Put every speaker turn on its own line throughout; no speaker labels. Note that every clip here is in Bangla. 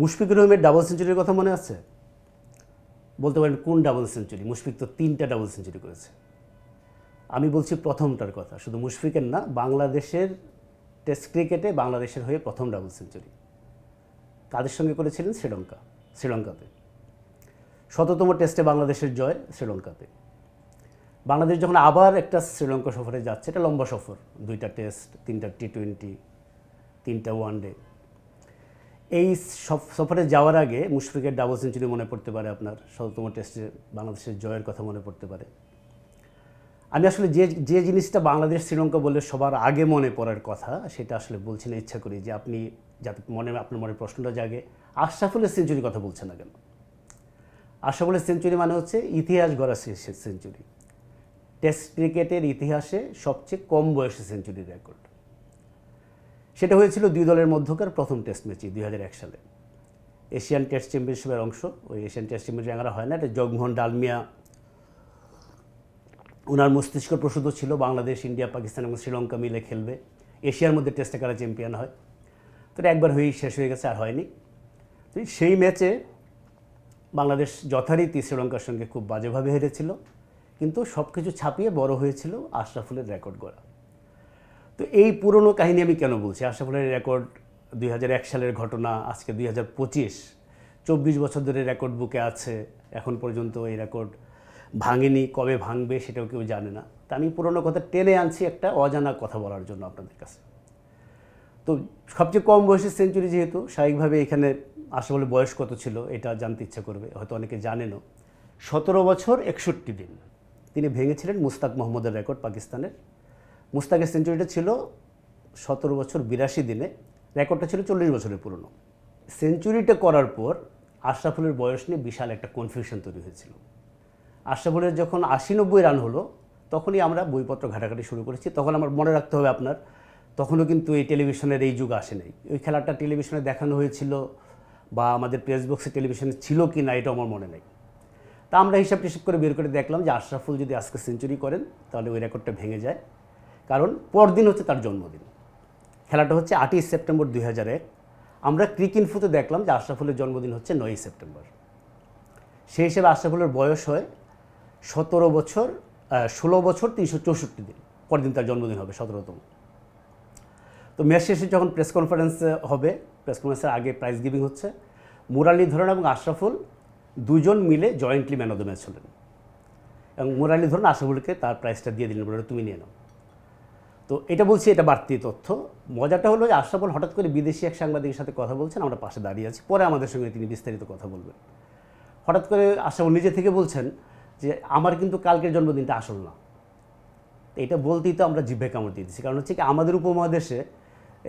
মুশফিকুর রহিমের ডাবল সেঞ্চুরির কথা মনে আছে? বলতে পারেন কোন ডাবল সেঞ্চুরি মুশফিক তো তিনটা ডাবল সেঞ্চুরি করেছে। আমি বলছি প্রথমটার কথা। শুধু মুশফিকের না, বাংলাদেশের টেস্ট ক্রিকেটে বাংলাদেশের হয়ে প্রথম ডাবল সেঞ্চুরি কাদের সঙ্গে করেছিলেন? শ্রীলঙ্কা। শ্রীলঙ্কাতে। শততম টেস্টে বাংলাদেশের জয় শ্রীলঙ্কাতে। বাংলাদেশ যখন আবার একটা শ্রীলঙ্কা সফরে যাচ্ছে, এটা লম্বা সফর। দুইটা টেস্ট তিনটা টি টোয়েন্টি তিনটা ওয়ান ডে এই সফ, সফরে যাওয়ার আগে মুশফিকের ডাবল সেঞ্চুরি মনে পড়তে পারে আপনার শততম টেস্টে বাংলাদেশের জয়ের কথা মনে পড়তে পারে। আমি আসলে যে যে জিনিসটা বাংলাদেশ শ্রীলঙ্কা বলে সবার আগে মনে পড়ার কথা, সেটা আসলে বলছি না, ইচ্ছা করি যে আপনি যাতে মনে, আপনার মনে প্রশ্নটা জাগে। আশরাফুলের সেঞ্চুরির কথা বলছেন না কেন? আশরাফুলের সেঞ্চুরি মানে হচ্ছে ইতিহাস গড়া সেঞ্চুরি। টেস্ট ক্রিকেটের ইতিহাসে সবচেয়ে কম বয়সে সেঞ্চুরি রেকর্ড। সেটা হয়েছিল দুই দলের মধ্যকার প্রথম টেস্ট ম্যাচই দুই হাজার এক সালে। এশিয়ান টেস্ট চ্যাম্পিয়নশিপের অংশ। ওই এশিয়ান টেস্ট চ্যাম্পিয়নশিপ হয় না, এটা জগমোহন ডালমিয়া। ওনার মস্তিষ্ক প্রসূত ছিল। বাংলাদেশ, ইন্ডিয়া, পাকিস্তান এবং শ্রীলঙ্কা মিলে খেলবে। এশিয়ার মধ্যে টেস্টে কারা চ্যাম্পিয়ন হয়? তো একবার হয়েই শেষ হয়ে গেছে, আর হয়নি। তো সেই ম্যাচে বাংলাদেশ যথারীতি শ্রীলঙ্কার সঙ্গে খুব বাজেভাবে হেরেছিল। কিন্তু সব কিছু ছাপিয়ে বড় হয়েছিল আশরাফুলের রেকর্ড গড়া। তো এই পুরনো কাহিনী আমি কেন বলছি? আশরাফুলের রেকর্ড দুই হাজার এক সালের ঘটনা, আজকে দুই হাজার পঁচিশ। চব্বিশ বছর ধরে রেকর্ড বুকে আছে, এখন পর্যন্ত এই রেকর্ড ভাঙেনি, কবে ভাঙবে সেটাও কেউ জানে না। তা আমি পুরনো কথা টেনে আনছি একটা অজানা কথা বলার জন্য আপনাদের কাছে। তো সবচেয়ে কম বয়সের সেঞ্চুরি যেহেতু, স্বাভাবিকভাবে এখানে আসলে বয়স কত ছিল এটা জানতে ইচ্ছা করবে, হয়তো অনেকে জানেনও। সতেরো বছর একষট্টি দিন। তিনি ভেঙেছিলেন মুস্তাক মোহাম্মদের রেকর্ড পাকিস্তানের। মুস্তাকের সেঞ্চুরিটা ছিল সতেরো বছর বিরাশি দিনে। রেকর্ডটা ছিল চল্লিশ বছরের পুরনো। সেঞ্চুরিটা করার পর আশরাফুলের বয়স নিয়ে বিশাল একটা কনফিউশন তৈরি হয়েছিল। আশরাফুলের যখন আশি নব্বই রান হলো, তখনই আমরা বইপত্র ঘাটাঘাটি শুরু করেছি। তখন আমার মনে রাখতে হবে আপনার, তখনও কিন্তু এই টেলিভিশনের এই যুগ আসে নাই। ওই খেলাটা টেলিভিশনে দেখানো হয়েছিল বা আমাদের প্রেস বক্সে টেলিভিশনে ছিল কি না এটা আমার মনে নেই। তা আমরা হিসাব টিসাব করে বের করে দেখলাম যে আশরাফুল যদি আজকে সেঞ্চুরি করেন, তাহলে ওই রেকর্ডটা ভেঙে যায়। কারণ পরদিন হচ্ছে তার জন্মদিন। খেলাটা হচ্ছে আটই সেপ্টেম্বর দুই হাজার এক। আমরা ক্রিক ইনফোতে দেখলাম যে আশরাফুলের জন্মদিন হচ্ছে নয়ই সেপ্টেম্বর। সেই হিসেবে আশরাফুলের বয়স হয় সতেরো বছর ষোলো বছর, তিনশো চৌষট্টি দিন। পরদিন তার জন্মদিন হবে, সতেরোতম। তো ম্যাচ শেষে যখন প্রেস কনফারেন্স হবে, প্রেস কনফারেন্সের আগে প্রাইজ গিভিং হচ্ছে মুরালিধরন এবং আশরাফুল দুজন মিলে jointly man of the match হলেন। এবং মুরালিধরন আশরাফুলকে তার প্রাইজটা দিয়ে দিলেন বলে তুমি নিয়ে নাও। তো এটা বলছি, এটা বাড়তি তথ্য। মজাটা হলো যে আশরাফুল হঠাৎ করে বিদেশি এক সাংবাদিকের সাথে কথা বলছেন, আমরা পাশে দাঁড়িয়ে আছি। পরে আমাদের সঙ্গে তিনি বিস্তারিত কথা বলবেন। হঠাৎ করে আশরাফুল নিজে থেকে বলছেন যে, আমার কিন্তু কালকের জন্মদিনটা আসল না। এটা বলতেই তো আমরা জিভে কামড় দিয়ে দিচ্ছি। কারণ হচ্ছে কি, আমাদের উপমহাদেশে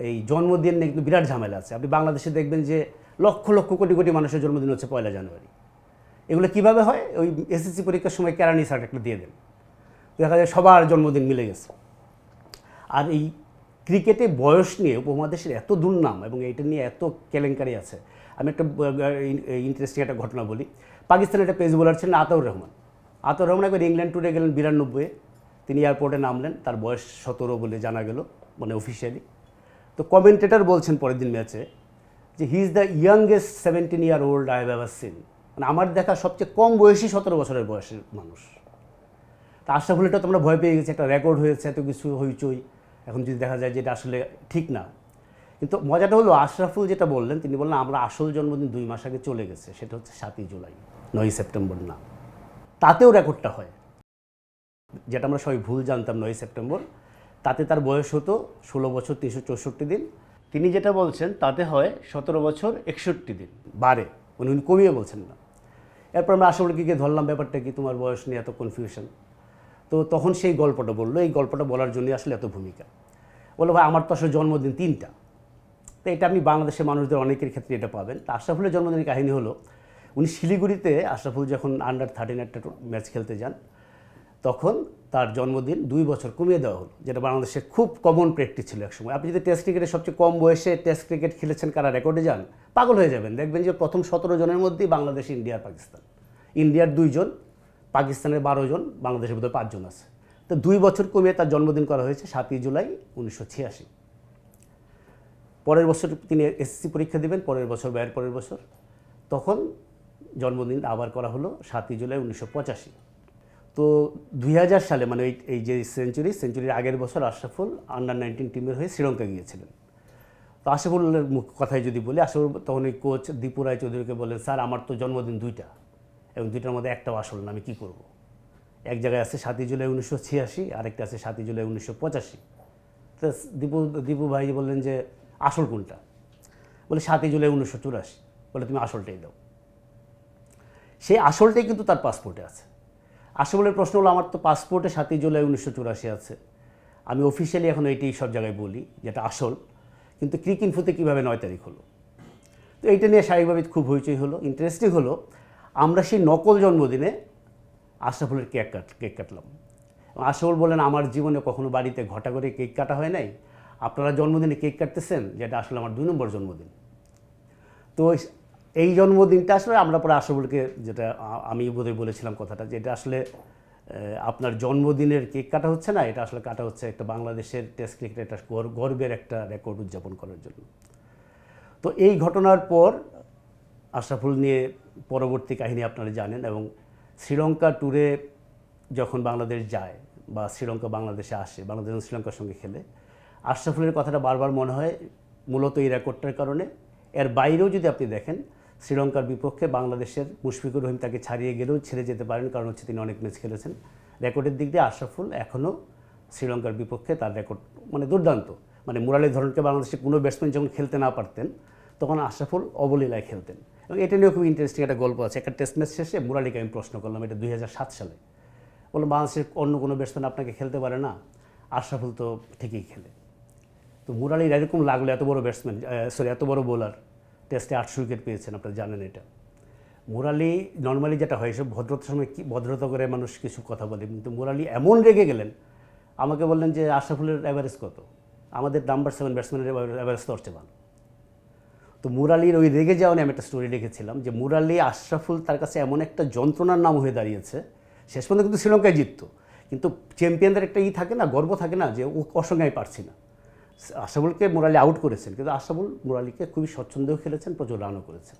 এই জন্মদিন নিয়ে কিন্তু বিরাট ঝামেলা আছে। আপনি বাংলাদেশে দেখবেন যে লক্ষ লক্ষ, কোটি কোটি মানুষের জন্মদিন হচ্ছে পয়লা জানুয়ারি। এগুলো কীভাবে হয়? ওই এসএসসি পরীক্ষার সময় ক্যারানি সার্টিফিকেট দিয়ে দেন। দেখা যায় সবার জন্মদিন মিলে গেছে। আর এই ক্রিকেটে বয়স নিয়ে উপমহাদেশের এত দুর্নাম এবং এটা নিয়ে এত কেলেঙ্কারি আছে, আমি একটা ইন্টারেস্টিং একটা ঘটনা বলি। পাকিস্তানের একটা পেস বোলার ছিলেন আতাউর রহমান। আতাউর রহমান একবার ইংল্যান্ড ট্যুরে গেলেন বিরানব্বই তিনি এয়ারপোর্টে নামলেন, তার বয়স সতেরো বলে জানা গেল মানে অফিসিয়ালি তো কমেন্টেটর বলছেন পরের দিন ম্যাচে যে he is the youngest seventeen year old I have seen মানে আমার দেখা সবচেয়ে কম বয়সী সতেরো বছরের বয়সের মানুষ। তা আশা এটা তোমরা ভয় পেয়ে গেছি, একটা রেকর্ড হয়েছে, এত কিছু হইচই। এখন যদি দেখা যায় যে এটা আসলে ঠিক না। কিন্তু মজাটা হলো আশরাফুল যেটা বললেন, তিনি বললেন, আমরা আসল জন্মদিন দুই মাস আগে চলে গেছে, সেটা হচ্ছে সাতই জুলাই নয় সেপ্টেম্বর। না, তাতেও রেকর্ডটা হয়। যেটা আমরা সবাই ভুল জানতাম নয় সেপ্টেম্বর, তাতে তার বয়স হতো ষোলো বছর তিনশো চৌষট্টি দিন। তিনি যেটা বলছেন, তাতে হয় সতেরো বছর একষট্টি দিন, বারে। উনি উনি কমিয়ে বলছেন না। এরপর আমরা আসলে কি ধরলাম ব্যাপারটা কি, তোমার বয়স নিয়ে এত কনফিউশন তো তখন সেই গল্পটা বলল। এই গল্পটা বলার জন্যই আসলে এত ভূমিকা। বলল, ভাই, আমার তো আসলে জন্মদিন তিনটা। তো এটা আপনি বাংলাদেশের মানুষদের অনেকের ক্ষেত্রে এটা পাবেন। তা আশরাফুলের জন্মদিনের কাহিনী হলো, উনি শিলিগুড়িতে আশরাফুল যখন আন্ডার থার্টিন একটা ম্যাচ খেলতে যান, তখন তার জন্মদিন দুই বছর কমিয়ে দেওয়া হলো, যেটা বাংলাদেশে খুব কমন প্র্যাকটিস ছিল একসময়। আপনি যদি টেস্ট ক্রিকেটে সবচেয়ে কম বয়সে টেস্ট ক্রিকেট খেলেছেন, কারা রেকর্ডে যান, পাগল হয়ে যাবেন। দেখবেন যে প্রথম সতেরো জনের মধ্যেই বাংলাদেশ, ইন্ডিয়া, পাকিস্তান। ইন্ডিয়ার দুইজন পাকিস্তানের বারো জন, বাংলাদেশের মধ্যে পাঁচজন আছে। তো দুই বছর কমিয়ে তার জন্মদিন করা হয়েছে সাতই জুলাই উনিশশো ছিয়াশি। পরের বছর তিনি এসএসসি পরীক্ষা দিবেন, পরের বছর বা পরের বছর। তখন জন্মদিন আবার করা হলো সাতই জুলাই উনিশশো পঁচাশি। তো দুই হাজার সালে মানে এই এই যে সেঞ্চুরি, সেঞ্চুরির আগের বছর আশরাফুল আন্ডার নাইনটিন টিমের হয়ে শ্রীলঙ্কা গিয়েছিলেন। তো আশরাফুলের কথায় যদি বলি, আশরাফুল তখন ওই কোচ দীপু রায় চৌধুরীকে বলেন স্যার, আমার তো জন্মদিন দুইটা। এবং দুইটার মধ্যে একটাও আসল না, আমি কী করব? এক জায়গায় আছে সাতই জুলাই উনিশশো ছিয়াশি, আরেকটা আছে সাতই জুলাই উনিশশো পঁচাশি। তো দীপু দীপু ভাই বললেন যে আসল কোনটা? বলে সাতই জুলাই উনিশশো চুরাশি। বলে তুমি আসলটাই দাও। সেই আসলটাই কিন্তু তার পাসপোর্টে আছে। আসলের প্রশ্ন হলো, আমার তো পাসপোর্টে সাতই জুলাই উনিশশো চুরাশি আছে। আমি অফিসিয়ালি এখন এইটাই সব জায়গায় বলি যেটা আসল, কিন্তু ক্রিক ইনফোতে কীভাবে নয় তারিখ হলো? তো এইটা নিয়ে স্বাভাবিকভাবে খুব হইচই হলো। ইন্টারেস্টিং হলো আমরা সেই নকল জন্মদিনে আশরাফুলের কেক কাট, কেক কাটলাম। আশরাফুল বলেন আমার জীবনে কখনো বাড়িতে ঘটা করে কেক কাটা হয় নাই। আপনারা জন্মদিনে কেক কাটতেছেন, যেটা আসলে আমার দুই নম্বর জন্মদিন। তো এই জন্মদিনটা আসলে আমরা পরে আশরাফুলকে যেটা আমি বোধহয় বলেছিলাম কথাটা, যে এটা আসলে আপনার জন্মদিনের কেক কাটা হচ্ছে না, এটা আসলে কাটা হচ্ছে একটা বাংলাদেশের টেস্ট ক্রিকেট একটা গর্বের একটা রেকর্ড উদযাপন করার জন্য। তো এই ঘটনার পর আশরাফুল নিয়ে পরবর্তী কাহিনী আপনারা জানেন এবং শ্রীলঙ্কা ট্যুরে যখন বাংলাদেশ যায় বা শ্রীলঙ্কা বাংলাদেশে আসে, বাংলাদেশ শ্রীলঙ্কার সঙ্গে খেলে, আশরাফুলের কথাটা বারবার মনে হয় মূলত এই রেকর্ডটার কারণে। এর বাইরেও যদি আপনি দেখেন, শ্রীলঙ্কার বিপক্ষে বাংলাদেশের মুশফিকুর রহিম তাকে ছাড়িয়ে গেলেও ছেড়ে যেতে পারেন, কারণ হচ্ছে তিনি অনেক ম্যাচ খেলেছেন। রেকর্ডের দিক দিয়ে আশরাফুল এখনও শ্রীলঙ্কার বিপক্ষে তার রেকর্ড মানে দুর্দান্ত। মানে মুরালি ধরনকে বাংলাদেশে কোনো ব্যাটসম্যান যখন খেলতে না পারতেন, তখন আশরাফুল অবলীলায় খেলতেন। এবং এটা নিয়েও খুব ইন্টারেস্টিং একটা গল্প আছে। একটা টেস্ট ম্যাচ শেষে মুরালিকে আমি প্রশ্ন করলাম, এটা দুই হাজার সাত সালে? বললাম বাংলাদেশের অন্য কোনো ব্যাটসম্যান আপনাকে খেলতে পারে না। আশরাফুল তো ঠিকই খেলে। তো মুরালির এরকম লাগল, এত বড় ব্যাটসম্যান সরি এত বড় বোলার টেস্টে আটশো উইকেট পেয়েছেন, আপনারা জানেন এটা। মুরালি নর্মালি যেটা হয় সব ভদ্রতার সময় কি, ভদ্রতা করে মানুষ কিছু কথা বলে। কিন্তু মুরালি এমন রেগে গেলেন, আমাকে বললেন যে, আশরাফুলের অ্যাভারেজ কত? আমাদের নাম্বার সেভেন ব্যাটসম্যানের অ্যাভারেজ তো ভালো। তো মুরালির ওই রেগে যাওয়া নিয়ে আমি একটা স্টোরি লিখেছিলাম যে মুরালি আশরাফুল তার কাছে এমন একটা যন্ত্রণার নাম হয়ে দাঁড়িয়েছে, শেষ পর্যন্ত কিন্তু শ্রীলঙ্কায় জিততো। কিন্তু চ্যাম্পিয়নদের একটা ই থাকে না, গর্ব থাকে না যে ও অসঙ্গে আমি পারছি না। আশাফুলকে মুরালি আউট করেছেন, কিন্তু আশরাফুল মুরালিকে খুবই স্বচ্ছন্দেও খেলেছেন, প্রচুর রানও করেছেন।